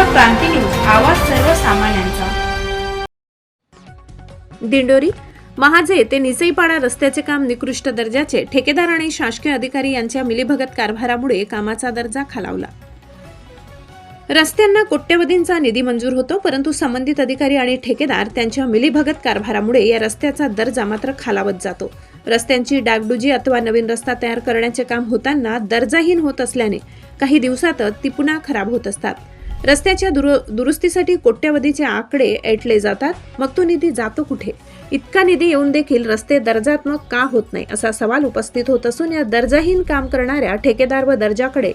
महाराष्ट्र क्रांती news आवाज सर्वसामान्यांचा. दिंडोरी महाजे ते निसईपाडा रस्त्याचे काम निकृष्ट दर्जाचे ठेकेदार आणि शासकीय अधिकारी यांच्या मिलीभगत कारभारामुळे कामाचा दर्जा खालावला. रस्त्यांना कोट्यवधींचा निधी मंजूर होतो परंतु संबंधित अधिकारी आणि ठेकेदार त्यांच्या मिलीभगत कारभारामुळे या रस्त्याचा दर्जा मात्र खालावत जातो. रस्त्यांची डागडुजी अथवा नवीन रस्ता तयार करण्याचे काम होताना दर्जाहीन होत असल्याने काही दिवसातच ती पुन्हा खराब होत असतात. रस्त्याच्या दुरु दुरुस्तीसाठी कोट्यवधीचे आकडे ऐटले जातात. मग तो निधी जातो कुठे? इतका निधी येऊन देखील रस्ते दर्जात्मक का होत नाही असा सवाल उपस्थित होत असून या दर्जाहीन काम करणाऱ्या ठेकेदार व दर्जाकडे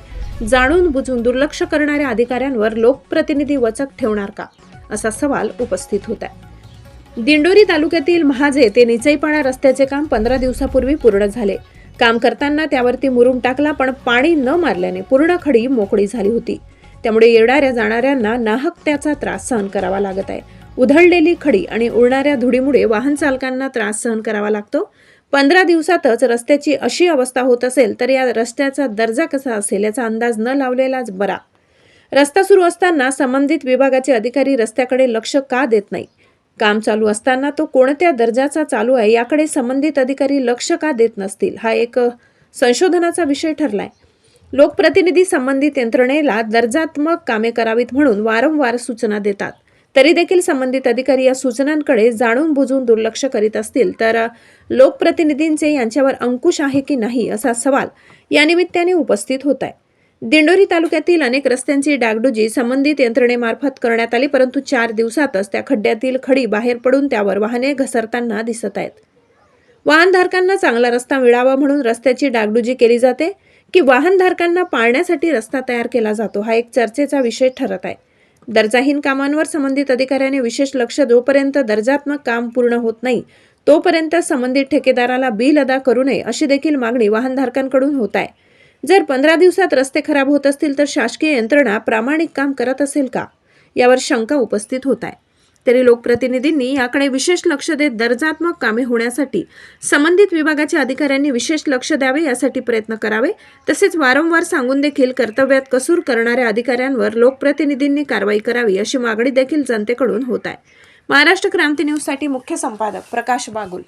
जाणून बुजून दुर्लक्ष करणाऱ्या अधिकाऱ्यांवर लोकप्रतिनिधी वचक ठेवणार का? असा सवाल उपस्थित होत आहे. दिंडोरी तालुक्यातील महाजे ते निचईपाडा रस्त्याचे काम पंधरा दिवसापूर्वी पूर्ण झाले. काम करताना त्यावरती मुरुम टाकला पण पाणी न मारल्याने पूर्ण खडी मोकळी झाली होती. त्यामुळे येणाऱ्या जाणाऱ्यांना नाहक त्याचा त्रास सहन करावा लागत आहे. उधळलेली खडी आणि उडणाऱ्या धुडीमुळे वाहन चालकांना त्रास सहन करावा लागतो. पंधरा दिवसातच रस्त्याची अशी अवस्था होत असेल तर या रस्त्याचा दर्जा कसा असेल याचा अंदाज न लावलेलाच बरा. रस्ता सुरू असताना संबंधित विभागाचे अधिकारी रस्त्याकडे लक्ष का देत नाही? काम चालू असताना तो कोणत्या दर्जाचा चालू आहे याकडे संबंधित अधिकारी लक्ष का देत नसतील? हा एक संशोधनाचा विषय ठरलाय. लोकप्रतिनिधी संबंधित यंत्रणेला दर्जात्मक कामे करावीत म्हणून वारंवार सूचना देतात. तरी देखील संबंधित अधिकारी या सूचनांकडे जाणून बुजून दुर्लक्ष करीत असतील तर लोकप्रतिनिधींचे यांच्यावर अंकुश आहे की नाही असा सवाल या निमित्ताने उपस्थित होत आहे दिंडोरी तालुक्यातील अनेक रस्त्यांची डागडुजी संबंधित यंत्रणेमार्फत करण्यात आली परंतु चार दिवसातच त्या खड्ड्यातील खडी बाहेर पडून त्यावर वाहने घसरताना दिसत आहेत. वाहनधारकांना चांगला रस्ता मिळावा म्हणून रस्त्याची डागडुजी केली जाते. की वाहनधारकांना पाळण्यासाठी रस्ता तयार केला जातो हा एक चर्चेचा विषय ठरत आहे. दर्जाहीन कामांवर संबंधित अधिकाऱ्याने विशेष लक्ष जोपर्यंत दर्जात्मक काम पूर्ण होत नाही तोपर्यंत संबंधित ठेकेदाराला बिल अदा करू नये अशी देखील मागणी वाहनधारकांकडून होत आहे. जर पंधरा दिवसात रस्ते खराब होत असतील तर शासकीय यंत्रणा प्रामाणिक काम करत असेल का? यावर शंका उपस्थित होत आहे. तरी लोकप्रतिनिधींनी याकडे विशेष लक्ष देत दर्जात्मक कामे होण्यासाठी संबंधित विभागाच्या अधिकाऱ्यांनी विशेष लक्ष द्यावे यासाठी प्रयत्न करावे. तसेच वारंवार सांगून देखील कर्तव्यात कसूर करणाऱ्या अधिकाऱ्यांवर लोकप्रतिनिधींनी कारवाई करावी अशी मागणी देखील जनतेकडून होत आहे. महाराष्ट्र क्रांती न्यूजसाठी मुख्य संपादक प्रकाश बागुल.